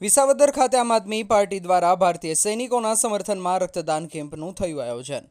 વિસાવદર ખાતે આમ આદમી પાર્ટી દ્વારા ભારતીય સૈનિકોના સમર્થનમાં રક્તદાન કેમ્પનું થયું આયોજન.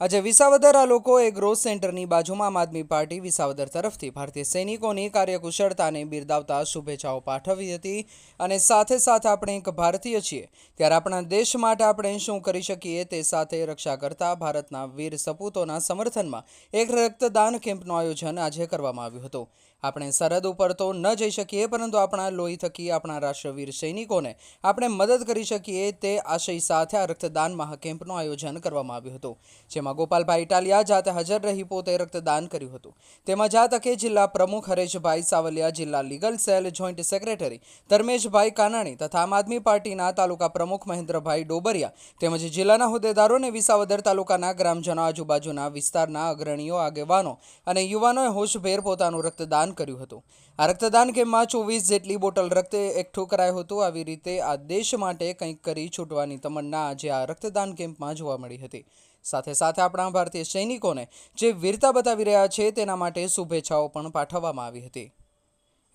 આજે વિસાવદર આ લોકો એગ્રો સેન્ટરની બાજુમાં આમ આદમી પાર્ટી વિસાવદર તરફથી ભારતીય સૈનિકોની કાર્યકુશળતાને બિરદાવતા શુભેચ્છાઓ પાઠવી હતી અને સાથે સાથે આપણે એક ભારતીય છીએ, ત્યારે આપણા દેશ માટે આપણે શું કરી શકીએ તે સાથે રક્ષા કરતા ભારતના વીર સપૂતોના સમર્થનમાં એક રક્તદાન કેમ્પનું આયોજન આજે કરવામાં આવ્યું હતું. આપણે સરહદ ઉપર તો ન જઈ શકીએ, પરંતુ આપણા લોહી થકી આપણા રાષ્ટ્રવીર સૈનિકોને આપણે મદદ કરી શકીએ તે આશય સાથે આ રક્તદાન મહાકેમ્પનું આયોજન કરવામાં આવ્યું હતું. જેમાં ગોપાલભાઈ ઇટાલિયા જાતે હાજર રહી પોતે રક્તદાન કર્યું હતું. તેમાં જાતકે તકે જિલ્લા પ્રમુખ હરેશભાઈ સાવલિયા, જિલ્લા legal cell joint secretary Dharmeshbhai Kanani તથા આમ આદમી પાર્ટીના તાલુકા પ્રમુખ મહેન્દ્રભાઈ ડોબરિયા તેમજ જિલ્લાના હોદ્દેદારો અને વિસાવદર તાલુકાના ગ્રામજનો આજુબાજુના વિસ્તારના અગ્રણીઓ, આગેવાનો અને યુવાનોએ હોશભેર પોતાનું રક્તદાન કર્યું હતું. આ રક્તદાન કેમ્પમાં ચોવીસ જેટલી બોટલ રક્ત એકઠું કરાયું હતું. આવી રીતે આ દેશ માટે કંઈક કરી છૂટવાની તમન્ના આજે આ રક્તદાન કેમ્પમાં જોવા મળી હતી. સાથે સાથે આપણા ભારતીય સૈનિકોને જે વીરતા બતાવી રહ્યા છે તેના માટે શુભેચ્છાઓ પણ પાઠવવામાં આવી હતી.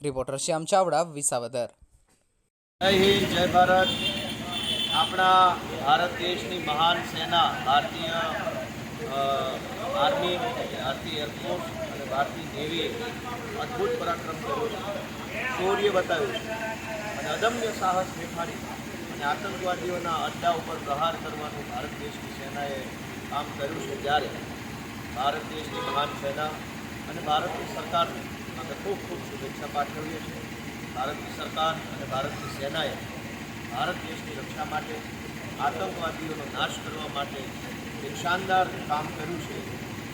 રિપોર્ટર શ્યામ ચાવડા, વિસાવદર. જય જય ભારત. આપણા ભારત દેશની મહાન સેના, ભારતીય આર્મી ભારતીય એરફોર્સ અને ભારતીય નેવીએ અદ્ભુત પરાક્રમ કર્યો છે. શૌર્ય બતાવ્યું અને અદમ્ય સાહસ દેખાડી અને આતંકવાદીઓના અડ્ડા ઉપર પ્રહાર કરવાનું ભારત દેશની સેનાએ કામ કર્યું છે ત્યારે ભારત દેશની મહાન સેના અને ભારતની સરકારને અમે ખૂબ ખૂબ શુભેચ્છા પાઠવીએ છીએ. ભારતની સરકાર અને ભારતની સેનાએ ભારત દેશની રક્ષા માટે આતંકવાદીઓનો નાશ કરવા માટે એક શાનદાર કામ કર્યું છે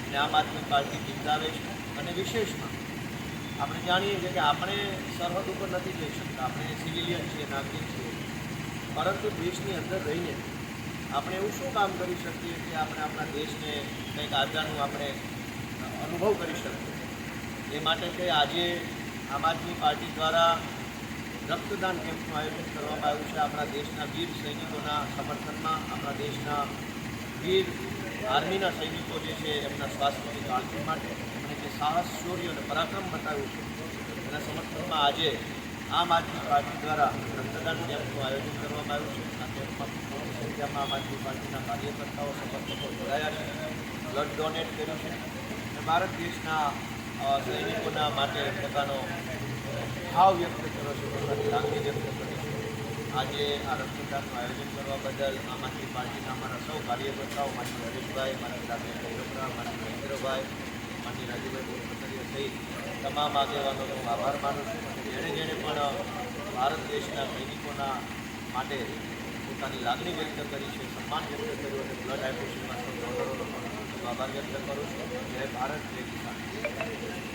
અને આમ આદમી પાર્ટી બિરદાવે છે અને વિશેષમાં આપણે જાણીએ છીએ કે આપણે સરહદ ઉપર નથી જઈ શકતા. આપણે સિવિલિયન છીએ, નાગરિક છીએ. પરંતુ દેશની અંદર રહીને આપણે એવું શું કામ કરી શકીએ કે આપણે આપણા દેશને કંઈક આજાનું આપણે અનુભવ કરી શકીએ? એ માટે કે આજે આમ આદમી પાર્ટી દ્વારા રક્તદાન કેમ્પનું આયોજન કરવામાં આવ્યું છે. આપણા દેશના વીર સૈનિકોના સમર્થનમાં, આપણા દેશના વીર આર્મીના સૈનિકો જે છે એમના સ્વાસ્થ્યની કાળજી માટે અને જે સાહસ, શૌર્ય અને પરાક્રમ બતાવ્યું છે, એના સમર્થનમાં આજે આમ આદમી પાર્ટી દ્વારા રક્તદાન કેમ્પનું આયોજન કરવામાં આવ્યું છે. આ કેમ્પમાં મોટી સંખ્યામાં આમ આદમી પાર્ટીના કાર્યકર્તાઓ, સમર્થકો જોડાયા છે, બ્લડ ડોનેટ કર્યું છે અને ભારત દેશના સૈનિકોના માટે પોતાનો ભાવ વ્યક્ત કર્યો છે, પોતાની લાગણી વ્યક્ત કરી છે. આજે આ રક્તદાનનું આયોજન કરવા બદલ આમ આદમી પાર્ટીના અમારા સૌ કાર્યકર્તાઓ માનની હરેશભાઈ, મારા રાકેશભાઈ ભૈરવરા માનની મહેન્દ્રભાઈ માનની રાજુભાઈ બોરપતરિયા સહિત તમામ આગેવાનોનો હું આભાર માનું છું જેણે જેણે પણ ભારત દેશના સૈનિકોના માટે પોતાની લાગણી વ્યક્ત કરી છે, સન્માન વ્યક્ત કર્યું અને બ્લડ આપ્યું સૌ ડોનરોનો પણ ખૂબ આભાર વ્યક્ત કરું છું. જય ભારત, જય કિસાન.